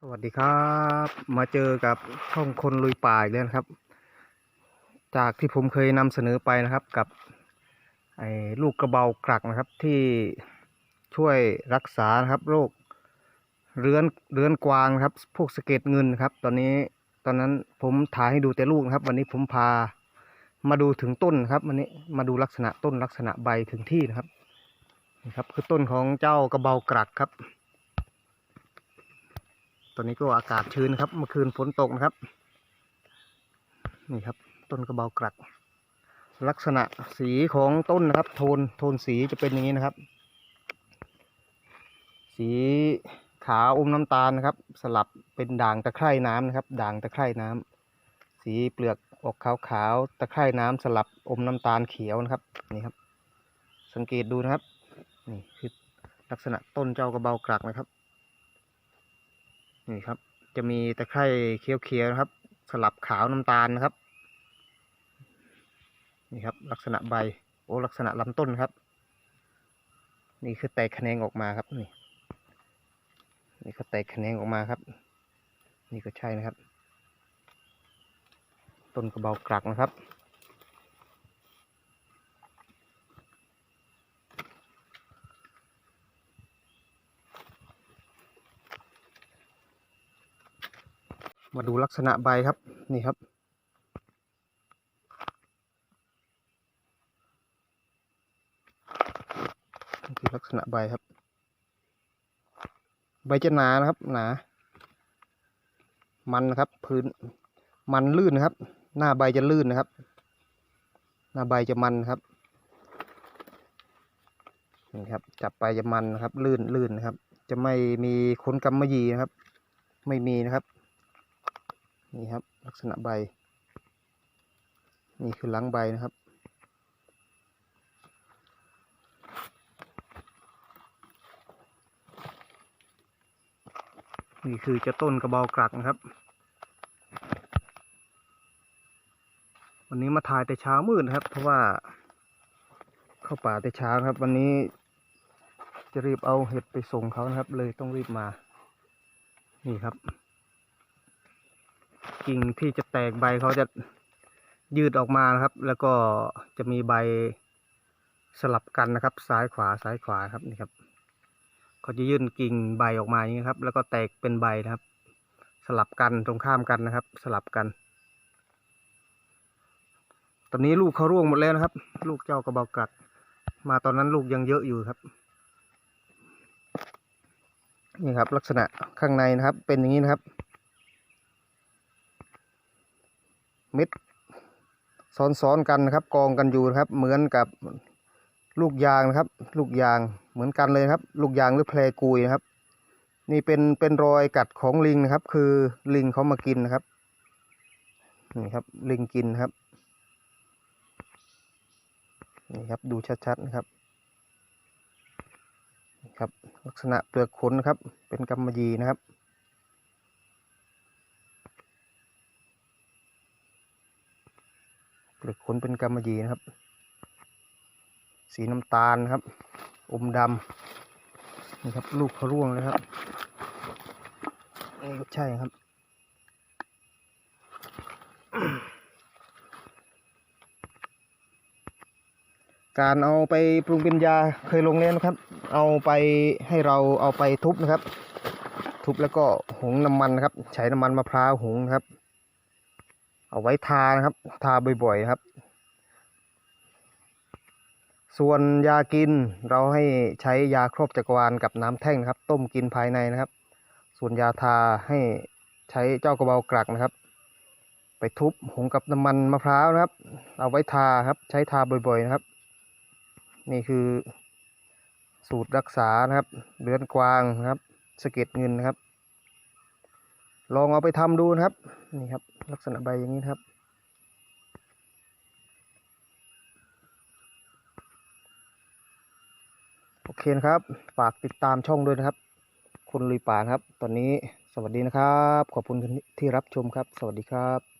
สวัสดีครับ มาเจอกับช่องคนลุยป่าอีกแล้วครับ จากที่ผมเคยนำเสนอไปนะครับกับไอ้ลูกกระเบากรักนะครับที่ช่วยรักษานะครับโรคเรื้อนเรื้อนกวางครับ พวกสะเก็ดเงินครับ ตอนนี้ตอนนั้นผมถ่ายให้ดูแต่ลูกนะครับ วันนี้ผมพามาดูถึงต้นครับวันนี้มาดูลักษณะต้นลักษณะใบถึงที่นะครับนี่ครับ คือต้นของเจ้ากระเบากรักครับ ตอนนี้ก็อากาศชื้นครับ เมื่อคืนฝนตกนะครับ นี่ครับ ต้นกระเบากรักลักษณะสีของต้นนะครับ โทนโทนสีจะเป็นอย่างนี้นะครับ สีขาวอมน้ำตาลนะครับ สลับเป็นด่างตะไคร่น้ำนะครับ ด่างตะไคร่น้ำสีเปลือกออกขาวขาวตะไคร่น้ำสลับอมน้ำตาลเขียวนะครับนี่ครับ สังเกตดูนะครับนี่คือลักษณะต้นเจ้ากระเบากรักนะครับ นี่ครับ จะมีตะไคร่เขียวๆนะครับ สลับขาวน้ำตาลนะครับ นี่ครับ ลักษณะใบ โอ้ลักษณะลำต้นครับ นี่คือแตกแขนงออกมาครับ นี่ นี่ก็แตกแขนงออกมาครับ นี่ก็ใช่นะครับ ต้นกระเบากรักนะครับ มาดูลักษณะใบครับนี่ครับ คือลักษณะใบครับ ใบจะหนานะครับหนา มันนะครับ พื้นมันลื่นนะครับ หน้าใบจะลื่นนะครับ หน้าใบจะมันครับนี่ครับจับไปจะมันนะครับ ลื่นลื่นนะครับ จะไม่มีขนกำมะหยี่นะครับ ไม่มีนะครับ นี่ครับ ลักษณะใบ นี่คือหลังใบนะครับ นี่คือจะต้นกระเบากรักนะครับ วันนี้มาถ่ายแต่เช้ามืดนะครับ เพราะว่าเข้าป่าแต่เช้าครับ วันนี้จะรีบเอาเห็ดไปส่งเขานะครับ เลยต้องรีบมา นี่ครับ กิ่งที่จะแตกใบเขาจะยืดออกมานะครับ แล้วก็จะมีใบสลับกันนะครับ ซ้ายขวาซ้ายขวาครับนี่ครับเขาจะยื่นกิ่งใบออกมาอย่างนี้ครับ แล้วก็แตกเป็นใบนะครับ สลับกันตรงข้ามกันนะครับ สลับกัน ตอนนี้ลูกเขาร่วงหมดแล้วนะครับ ลูกเจ้ากระเบากัด มาตอนนั้นลูกยังเยอะอยู่ครับนี่ครับ ลักษณะข้างในนะครับ เป็นอย่างนี้นะครับ เม็ดซ้อนๆกันนะครับ กองกันอยู่นะครับ เหมือนกับลูกยางนะครับ ลูกยางเหมือนกันเลยครับ ลูกยางหรือแพรกุยนะครับ นี่เป็นเป็นรอยกัดของลิงนะครับ คือลิงเขามากินนะครับนี่ครับลิงกินครับนี่ครับดูชัดๆนะครับนี่ครับลักษณะเปลือกขนนะครับ เป็นกำมะหยี่นะครับ เปลือกขนเป็นกำมะหยี่นะครับ สีน้ำตาลนะครับ อมดำนี่ครับ ลูกเขาร่วงเลยครับนี่ก็ใช่ครับการเอาไปปรุงเป็นยาเคยลงแล้วนะครับ เอาไปให้เราเอาไปทุบนะครับ ทุบแล้วก็หุงน้ำมันนะครับ ใช้น้ำมันมะพร้าวหุงนะครับ เอาไว้ทานะครับ ทาบ่อยๆครับ ส่วนยากินเราให้ใช้ยาครอบจักรวาลกับน้ำแท่งนะครับ ต้มกินภายในนะครับ ส่วนยาทาให้ใช้เจ้ากระเบากรักนะครับ ไปทุบหงกับน้ำมันมะพร้าวนะครับ เอาไว้ทาครับ ใช้ทาบ่อยๆนะครับ นี่คือสูตรรักษานะครับเลือนกวางนะครับสะเก็ดเงินนะครับ ลองเอาไปทำดูนะครับ นี่ครับ ลักษณะใบอย่างนี้นครับ โอเคนะครับ ฝากติดตามช่องด้วยนะครับ คุณลุยป่าครับ ตอนนี้สวัสดีนะครับ ขอบคุณที่รับชมครับ สวัสดีครับ